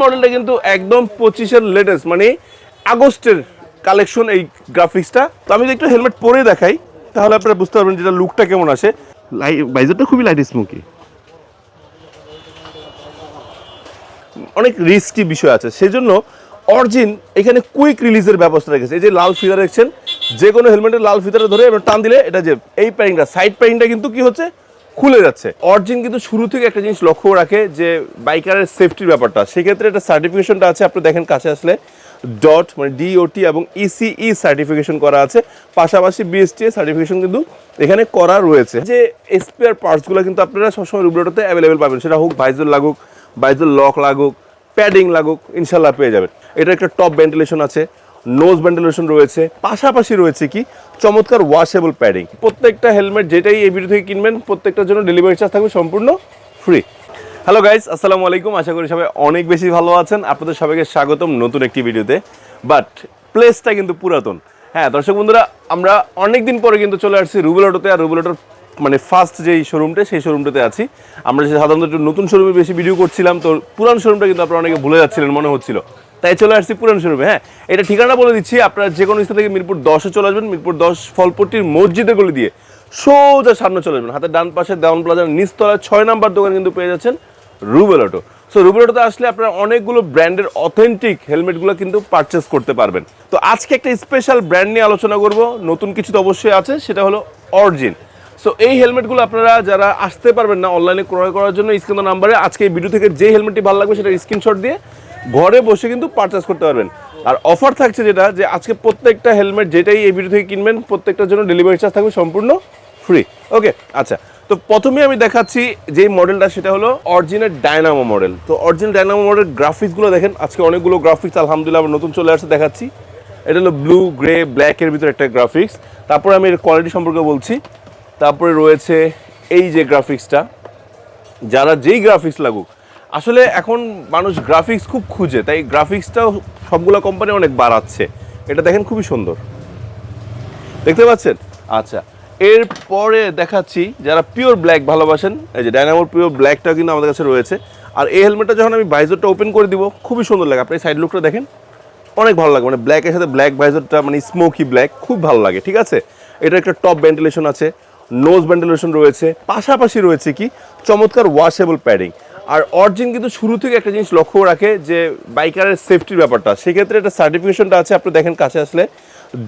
মডেলটা কিন্তু একদম পঁচিশের লেটেস্ট মানে আগস্টের কালেকশন এই গ্রাফিক্সটা তো আমি একটু হেলমেট পরে দেখাই তাহলে আপনারা বুঝতে পারবেন যেটা লুকটা কেমন আসে। বাইজারটা খুবই লাইট স্মোকি অনেক রিস্কি বিষয় আছে। সেজন্য অরিজিন এখানে কুইক রিলিজের ব্যবস্থা রেখেছে। এই যে লাল ফিতার দেখছেন যে কোনো হেলমেটের লাল ফিতারে ধরে টান দিলে এটা যে এই প্যারিংটা সাইড প্যারিংটা কিন্তু কি হচ্ছে? খুলে যাচ্ছে। অরিজিন কিন্তু শুরু থেকে একটা জিনিস লক্ষ্য রাখে যে বাইকারের সেফটির ব্যাপারটা। সেক্ষেত্রে এটা সার্টিফিকেশনটা আছে, আপনি দেখেন কাছে আসলে ডট মানে ডিওটি এবং E ইসিই সার্টিফিকেশন করা আছে। পাশাপাশি বিএসটিএ সার্টিফিকেশন কিন্তু এখানে করা রয়েছে। যে স্পেয়ার পার্টসগুলো কিন্তু আপনারা সবসময় রুবলেটোতে অ্যাভেলেবেল পাবেন। সেটা হোক বাইজল লাগুক বাইজল লক লাগুক প্যাডিং লাগুক ইনশাল্লাহ পেয়ে যাবেন। এটা একটা টপ ভেন্টিলেশন আছে। নোজ ভেন্টিলেশন রয়েছে, পাশাপাশি রয়েছে কি? চমৎকার ওয়াশেবল প্যাডিং প্রত্যেকটা হেলমেট যেটাই এই ভিডিও থেকে কিনবেন, প্রত্যেকটার জন্য ডেলিভারি চার্জ থাকবে সম্পূর্ণ ফ্রি হ্যালো গাইস আসসালামু আলাইকুম। আশা করি সবাই অনেক বেশি ভালো আছেন। আপনাদের সবাইকে স্বাগতম নতুন একটি ভিডিওতে বাট প্লেসটা কিন্তু পুরাতন। হ্যাঁ দর্শক বন্ধুরা, আমরা অনেক দিন পরে কিন্তু চলে আসছি রুবেল অটোতে আর রুবেল অটোর মানে ফার্স্ট যেই শোরুমটা সেই শোরুমটাতে আছি। আমরা সাধারণত নতুন শোরুমে বেশি ভিডিও করছিলাম, তো পুরান শোরুমটা কিন্তু আপনারা অনেকে ভুলে যাচ্ছিলেন, মনে হচ্ছিল। তাই চলে আসছি পুরান শোরুমে হ্যাঁ? এটা ঠিকানা বলে দিচ্ছি, আপনারা যে কোনো স্থান থেকে মিরপুর দশে চলে আসবেন, মিরপুর দশ ফলপট্টির মসজিদের গলি দিয়ে সোজা সামনে চলে আসবেন। হাতের ডান পাশে দেওয়ান প্লাজার নিচতলায় ছয় নাম্বার দোকান কিন্তু পেয়ে যাচ্ছেন রুবেল অটো। সো রুবেল অটোতে আসলে আপনারা অনেকগুলো ব্র্যান্ডের অথেন্টিক হেলমেটগুলো কিন্তু পারচেস করতে পারবেন। তো আজকে একটা স্পেশাল ব্র্যান্ড নিয়ে আলোচনা করব, নতুন কিছু তো অবশ্যই আছে, সেটা হলো অরিজিন। সো এই হেলমেটগুলো আপনারা যারা আসতে পারবেন না অনলাইনে ক্রয় করার জন্য, স্ক্রিন নাম্বারে আজকে এই ভিডিও থেকে যে হেলমেটটি ভালো লাগবে সেটা স্ক্রিনশট দিয়ে ঘরে বসে কিন্তু পারচেস করতে পারবেন। আর অফার থাকছে যেটা, যে আজকে প্রত্যেকটা হেলমেট যেটাই এই ভিডিও থেকে কিনবেন, প্রত্যেকটার জন্য ডেলিভারি চার্জ থাকবে সম্পূর্ণ ফ্রি ওকে আচ্ছা তো প্রথমে আমি দেখাচ্ছি যে মডেলটা সেটা হলো অরিজিনাল ডায়নামো মডেল তো অরিজিনাল ডায়নামো মডেল গ্রাফিক্সগুলো দেখেন, আজকে অনেকগুলো গ্রাফিক্স আলহামদুলিল্লাহ আবার নতুন চলে আসছে, দেখাচ্ছি। এটা হলো ব্লু গ্রে ব্ল্যাকের ভিতরে একটা গ্রাফিক্স তারপরে আমি এর কোয়ালিটি সম্পর্কে বলছি। তারপরে রয়েছে এই যে গ্রাফিক্সটা যারা যেই গ্রাফিক্স লাগুক আসলে এখন মানুষ গ্রাফিক্স খুব খুঁজে, তাই গ্রাফিক্সটাও সবগুলো কোম্পানি অনেক বাড়াচ্ছে। এটা দেখেন খুবই সুন্দর। দেখতে পাচ্ছেন? আচ্ছা এরপরে দেখাচ্ছি যারা পিওর ব্ল্যাক ভালোবাসেন, এই যে ডায়নামোর পিওর ব্ল্যাকটা কিন্তু আমাদের কাছে রয়েছে। আর এই হেলমেটটা যখন আমি ভাইজরটা ওপেন করে দিব, খুবই সুন্দর লাগে। আপনি সাইড লুকটা দেখেন, অনেক ভালো লাগে। মানে ব্ল্যাকের সাথে ব্ল্যাক ভাইজরটা মানে স্মোকি ব্ল্যাক খুব ভালো লাগে, ঠিক আছে? এটা একটা টপ ভেন্টিলেশন আছে নোজ ভেন্টিলেশন রয়েছে, পাশাপাশি রয়েছে কি? চমৎকার ওয়াশেবল প্যাডিং আর অরিজিন কিন্তু শুরু থেকে একটা জিনিস লক্ষ্য রাখে যে বাইকারের সেফটির ব্যাপারটা। সেক্ষেত্রে এটা সার্টিফিকেশনটা আছে, আপনি দেখেন কাছে আসলে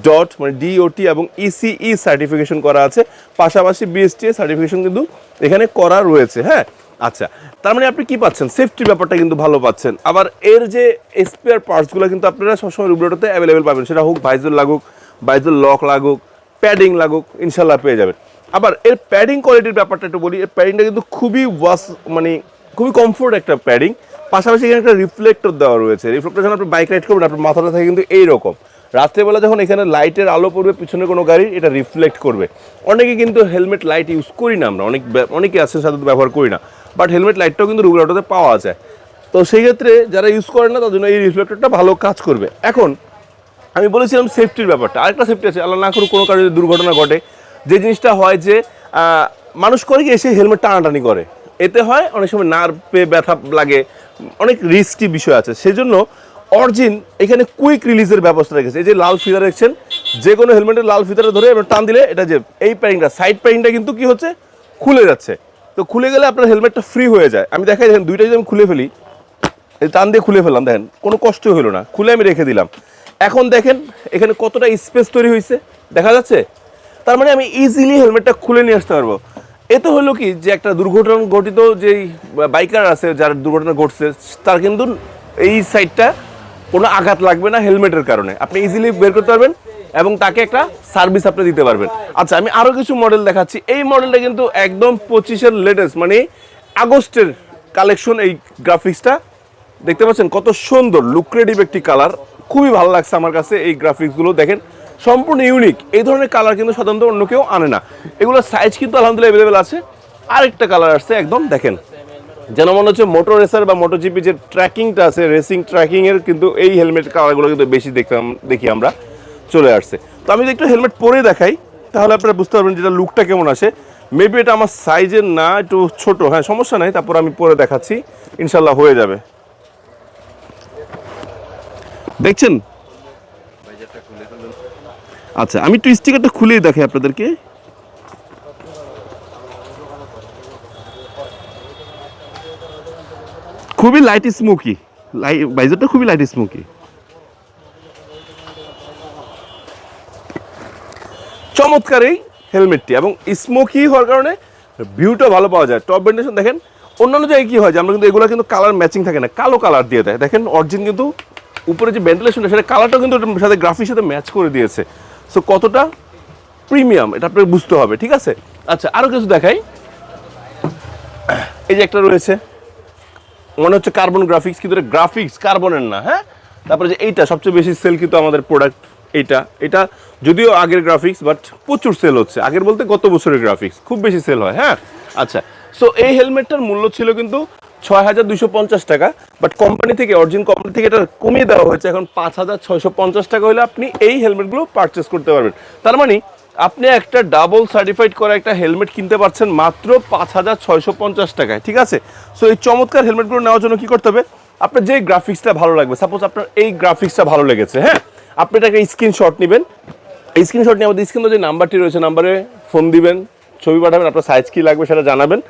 ডট মানে ডিওটি এবং E ইসিই সার্টিফিকেশন করা আছে। পাশাপাশি বিএসটিএ সার্টিফিকেশন কিন্তু এখানে করা রয়েছে হ্যাঁ? আচ্ছা তার মানে আপনি কি পাচ্ছেন? সেফটির ব্যাপারটা কিন্তু ভালো পাচ্ছেন। আবার এর যে স্পেয়ার পার্টসগুলো কিন্তু আপনারা সবসময় রুবলেটোতে অ্যাভেলেবেল পাবেন। সেটা হোক বাইজল লাগুক, বাইজল লক লাগুক প্যাডিং লাগুক ইনশাল্লাহ পেয়ে যাবেন। আবার এর প্যাডিং কোয়ালিটির ব্যাপারটা একটু বলি, এর প্যাডিংটা কিন্তু খুবই ওয়াস মানে খুবই কমফোর্ট একটা প্যাডিং পাশাপাশি এখানে একটা রিফ্লেক্টর দেওয়া রয়েছে। রিফ্লেক্টর যখন আপনি বাইক রাইড করবেন, আপনার মাথাটা থাকে কিন্তু এইরকম। রাত্রেবেলা যখন এখানে লাইটের আলো পড়বে, পিছনে কোনো গাড়ি, এটা রিফ্লেক্ট করবে। অনেকে কিন্তু হেলমেট লাইট ইউজ করি না আমরা। অনেক অনেকে আছে সাধারণত ব্যবহার করি না। বাট হেলমেট লাইটটাও কিন্তু রুবেল অটোতে পাওয়া যায়। তো সেই ক্ষেত্রে যারা ইউজ করেন না, তার জন্য এই রিফ্লেক্টরটা ভালো কাজ করবে। এখন, আমি বলেছিলাম সেফটির ব্যাপারটা। আরেকটা সেফটি আছে। আল্লাহ না করুক কোনো কারণে দুর্ঘটনা ঘটে, যে জিনিসটা হয় যে মানুষ করে কি এসে হেলমেট টানাটানি করে? এতে হয়, অনেক সময় নার্ভে ব্যথা লাগে, অনেক রিস্কি বিষয় আছে। সেজন্য অরিজিন এখানে কুইক রিলিজের ব্যবস্থা রেখেছে। এই যে লাল ফিতার দেখছেন, যে কোনো হেলমেটের লাল ফিতারে ধরে এবার টান দিলে এটা যে এই প্যারিংটা সাইড প্যারিংটা কিন্তু কি হচ্ছে? খুলে যাচ্ছে। তো খুলে গেলে আপনার হেলমেটটা ফ্রি হয়ে যায়। আমি দেখাই, দেখেন দুইটা যদি আমি খুলে ফেলি টান দিয়ে খুলে ফেললাম, দেখেন, কোনো কষ্টই হলো না। খুলে আমি রেখে দিলাম। এখন দেখেন, এখানে কতটা স্পেস তৈরি হয়েছে, দেখা যাচ্ছে? তার মানে আমি ইজিলি হেলমেটটা খুলে নিয়ে আসতে পারব। এতে হলো কি, যে একটা দুর্ঘটনা ঘটিত যেই বাইকার আছে, যার দুর্ঘটনা ঘটছে, তার কিন্তু এই সাইডটা কোনো আঘাত লাগবে না হেলমেটের কারণে। আপনি ইজিলি বের করতে পারবেন এবং তাকে একটা সার্ভিস আপনি দিতে পারবেন। আচ্ছা আমি আরও কিছু মডেল দেখাচ্ছি। এই মডেলটা কিন্তু একদম পঁচিশের লেটেস্ট মানে আগস্টের কালেকশন এই গ্রাফিক্সটা দেখতে পাচ্ছেন কত সুন্দর লুক্রেটিভ একটি কালার খুবই ভালো লাগছে আমার কাছে এই গ্রাফিক্সগুলো দেখেন সম্পূর্ণ ইউনিক এই ধরনের কালার কিন্তু সাধারণত অন্য কেউ আনে না। এগুলোর সাইজ কিন্তু আলহামদুলিল্লাহ অ্যাভেলেবেল আছে। আরেকটা কালার আসছে, একদম দেখেন। যেন মনে হচ্ছে মোটর রেসার বা মোটর জিপি যে ট্র্যাকিংটা আছে রেসিং ট্র্যাকিং এর কিন্তু এই হেলমেট কালারগুলো কিন্তু বেশি দেখতাম, দেখি আমরা। চলে আসছে। তো আমি যদি একটু হেলমেট পরে দেখাই, তাহলে আপনারা বুঝতে পারবেন যেটা লুকটা কেমন আসে। মেবি এটা আমার সাইজের না, একটু ছোট। হ্যাঁ সমস্যা নাই, তারপর আমি পরে দেখাচ্ছি। ইনশাল্লাহ হয়ে যাবে। দেখছেন? আচ্ছা আমি একটু স্টিকারটা খুলেই দেখাই আপনাদেরকে। খুবই লাইট স্মোকি বাইজারটা খুবই লাইট স্মোকি চমৎকার এই হেলমেটটি এবং স্মোকি হওয়ার কারণে ভিউটা ভালো পাওয়া যায়। টপ ভেন্টিলেশন দেখেন, অন্যান্য জায়গায় কি হয় যে আমরা কিন্তু এগুলো কিন্তু কালার ম্যাচিং থাকে না, কালো কালার দিয়ে দেয়। দেখেন অরিজিন কিন্তু উপরে যে ভেন্টিলেশনটা সেটা কালারটাও কিন্তু সাথে গ্রাফির সাথে ম্যাচ করে দিয়েছে। সো কতটা? প্রিমিয়াম এটা আপনাকে বুঝতে হবে, ঠিক আছে? আচ্ছা আরও কিছু দেখাই। এই যে একটা রয়েছে। মনে হচ্ছে কার্বন গ্রাফিক্স কিন্তু গ্রাফিক্স কার্বনের না হ্যাঁ? তারপরে যে এইটা, সবচেয়ে বেশি সেল কিন্তু আমাদের প্রোডাক্ট এইটা। এটা যদিও আগের গ্রাফিক্স বাট প্রচুর সেল হচ্ছে। আগের বলতে গত বছরের গ্রাফিক্স খুব বেশি সেল হয় হ্যাঁ? আচ্ছা সো এই হেলমেটটার মূল্য ছিল কিন্তু ছয় হাজার দুশো পঞ্চাশ টাকা বাট কোম্পানি থেকে অরিজিন কোম্পানি থেকে এটা কমিয়ে দেওয়া হয়েছে। এখন পাঁচ হাজার ছয়শো পঞ্চাশ টাকা হলে আপনি এই হেলমেটগুলো পারচেস করতে পারবেন। তার মানে আপনি একটা ডাবল সার্টিফাইড করা একটা হেলমেট কিনতে পারছেন মাত্র পাঁচ হাজার ছয়শো পঞ্চাশ টাকায়, ঠিক আছে? সো এই চমৎকার হেলমেটগুলো নেওয়ার জন্য কি করতে হবে? আপনার যে গ্রাফিক্সটা ভালো লাগবে সাপোজ আপনার এই গ্রাফিক্সটা ভালো লেগেছে হ্যাঁ? আপনি এটাকে স্ক্রিনশট নেবেন। এই স্ক্রিনশট নিয়ে আমাদের স্ক্রিনে যে নাম্বারটি রয়েছে নাম্বারে ফোন দিবেন, ছবি পাঠাবেন, আপনার সাইজ কী লাগবে সেটা জানাবেন।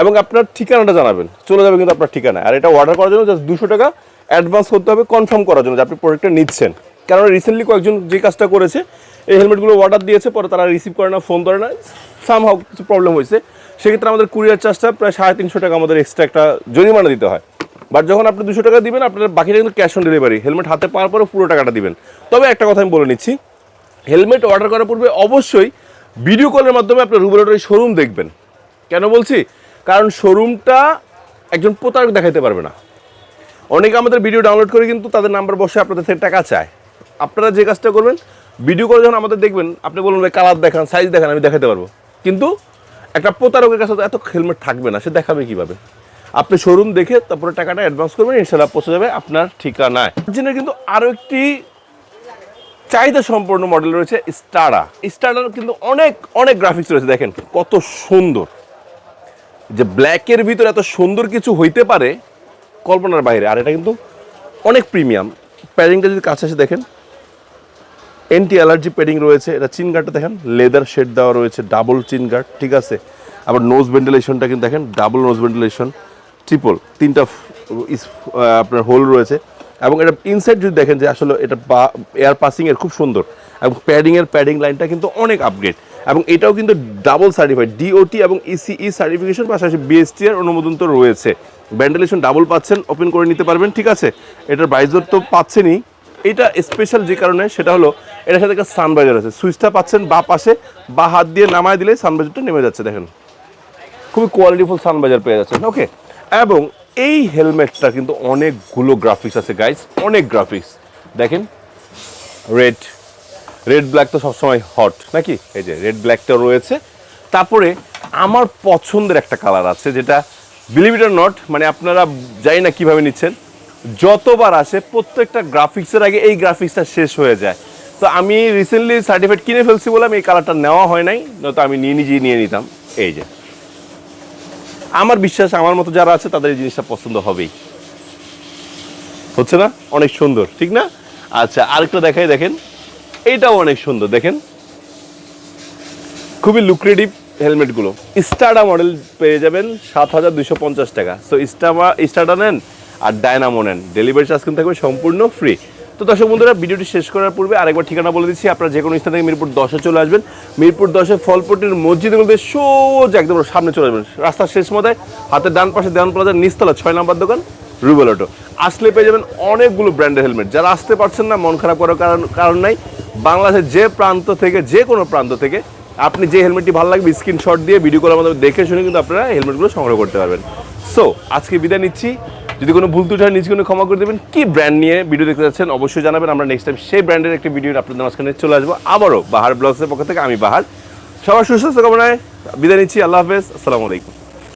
এবং আপনার ঠিকানাটা জানাবেন। চলে যাবে কিন্তু আপনার ঠিকানা আর এটা অর্ডার করার জন্য জাস্ট দুশো টাকা অ্যাডভান্স করতে হবে কনফার্ম করার জন্য যে আপনি প্রোডাক্টটা নিচ্ছেন। কারণ রিসেন্টলি কয়েকজন যে কাজটা করেছে, এই হেলমেটগুলো অর্ডার দিয়েছে, পরে তারা রিসিভ করে না ফোন ধরে না সামহাও কিছু প্রবলেম হয়েছে। সেক্ষেত্রে আমাদের কুরিয়ার চার্জটা প্রায় সাড়ে তিনশো টাকা আমাদের এক্সট্রা একটা জরিমানা দিতে হয়। বাট যখন আপনি দুশো টাকা দিবেন, আপনার বাকিটা কিন্তু ক্যাশ অন ডেলিভারি হেলমেট হাতে পাওয়ার পরে পুরো টাকাটা দিবেন। তবে একটা কথা আমি বলে নিচ্ছি হেলমেট অর্ডার করার পূর্বে অবশ্যই ভিডিও কলের মাধ্যমে আপনার রুবেলের শোরুম দেখবেন। কেন বলছি? কারণ শোরুমটা একজন প্রতারক দেখাইতে পারবে না। অনেকে আমাদের ভিডিও ডাউনলোড করে কিন্তু তাদের নাম্বার বসে আপনাদের থেকে টাকা চায়। আপনারা যে কাজটা করবেন ভিডিও করে যখন আমাদের দেখবেন, আপনি বলুন ভাই কালার দেখান সাইজ দেখান, আমি দেখাতে পারব। কিন্তু একটা প্রতারকের কাছে তো এত হেলমেট থাকবে না, সে দেখাবে কীভাবে? আপনি শোরুম দেখে তারপরে টাকাটা অ্যাডভান্স করবেন ইনশাল্লাহ পৌঁছে যাবে আপনার ঠিকানায়। অরিজিনাল কিন্তু আরও একটি চাহিদা সম্পন্ন মডেল রয়েছে স্টারা স্টারার কিন্তু অনেক অনেক গ্রাফিক্স রয়েছে, দেখেন কত সুন্দর। যে ব্ল্যাকের ভিতরে এত সুন্দর কিছু হইতে পারে কল্পনার বাইরে। আর এটা কিন্তু অনেক প্রিমিয়াম প্যাডিংটা যদি কাছে এসে দেখেন এন্টি অ্যালার্জি প্যাডিং রয়েছে, এটা চিন গার্ডটা দেখেন লেদার শেড দেওয়া রয়েছে ডাবল চিন গার্ড ঠিক আছে? আবার নোজ ভেন্টিলেশনটা কিন্তু দেখেন ডাবল নোজ ভেন্টিলেশন ট্রিপল তিনটা আপনার হোল রয়েছে। এবং এটা ইনসাইড যদি দেখেন যে আসলে এটা এয়ার পাসিংয়ের খুব সুন্দর। এবং প্যাডিংয়ের প্যাডিং লাইনটা কিন্তু অনেক আপগ্রেড এবং এটাও কিন্তু ডাবল সার্টিফাইড ডিওটি এবং E ইসিই সার্টিফিকেশন পাশাপাশি বিএসটি এর অনুমোদন তো রয়েছে। ভেন্টিলেশন ডাবল পাচ্ছেন ওপেন করে নিতে পারবেন, ঠিক আছে? এটার বাইজর তো পাচ্ছেনই। এটা স্পেশাল যে কারণে সেটা হলো, এটার সাথে একটা সানবাইজার আছে। সুইচটা পাচ্ছেন বা পাশে, বা হাত দিয়ে নামায় দিলে সানবাইজারটা নেমে যাচ্ছে, দেখেন। খুবই কোয়ালিটিফুল সানবাইজার পেয়ে যাচ্ছেন ওকে এবং এই হেলমেটটা কিন্তু অনেকগুলো গ্রাফিক্স আছে গাইস অনেক গ্রাফিক্স দেখেন রেড রেড ব্ল্যাক তো সবসময় হট নাকি? এই যে রেড ব্ল্যাকটা রয়েছে। তারপরে আমার পছন্দের একটা কালার আছে, যেটা বিলিভ ইট নট মানে আপনারা জানি না কীভাবে নিচ্ছেন, যতবার আসে প্রত্যেকটা গ্রাফিক্সের আগে এই গ্রাফিক্সটা শেষ হয়ে যায়। তো আমি রিসেন্টলি সার্টিফিকেট কিনে ফেলছি বলে আমি এই কালারটা নেওয়া হয় নাই, নয়তো আমি নিয়ে নিজেই নিয়ে নিতাম। এই যে। আমার বিশ্বাস, আমার মতো যারা আছে তাদের এই জিনিসটা পছন্দ হবেই। হচ্ছে না? অনেক সুন্দর, ঠিক না? আচ্ছা আরেকটা দেখাই দেখেন। এইটাও অনেক সুন্দর, দেখেন। খুবই লুক্রেটিভ হেলমেটগুলো স্টাডা মডেল পেয়ে যাবেন সাত হাজার দুশো পঞ্চাশ টাকা। সো স্টামা স্টাডা নেন আর ডায়নামো নেন। ডেলিভারি চার্জ কিন্তু থাকবে সম্পূর্ণ ফ্রি তো দর্শক বন্ধুরা, ভিডিওটি শেষ করার পূর্বে আরেকবার ঠিকানা বলে দিচ্ছি। আপনারা যে কোনো স্থান থেকে মিরপুর দশে চলে আসবেন। মিরপুর দশে ফলপট্টির মসজিদের মধ্যে সোজা একদম সামনে চলে আসবেন। রাস্তার শেষ মতায় হাতের ডান পাশে দেওয়ান প্লাজার নিস্তলা ছয় নাম্বার দোকান। রুবেল অটো। আসলে পেয়ে যাবেন অনেকগুলো ব্র্যান্ডের হেলমেট যারা আসতে পারছেন না, মন খারাপ করার কারণ কারণ নাই। বাংলাদেশের যে প্রান্ত থেকে, যে কোনো প্রান্ত থেকে আপনি যে হেলমেটটি ভালো লাগবে স্ক্রিনশট দিয়ে ভিডিও কলের মাধ্যমে দেখে শুনে কিন্তু আপনারা হেলমেটগুলো সংগ্রহ করতে পারবেন। সো আজকে বিদায় নিচ্ছি। যদি কোনো ভুল হয় নিজে কোনো ক্ষমা করে দেবেন। কি ব্র্যান্ড নিয়ে ভিডিও দেখতে যাচ্ছেন, অবশ্যই জানাবেন। আমরা নেক্সট টাইম সেই ব্র্যান্ডের একটি ভিডিও আপনাদের মাঝখানে চলে আসব। আবারও বাহার ব্লগসের পক্ষ থেকে, আমি বাহার। সবার সুস্বাস্থ্য কামনায় বিদায় নিচ্ছি। আল্লাহ হাফেজ। আসসালামু আলাইকুম।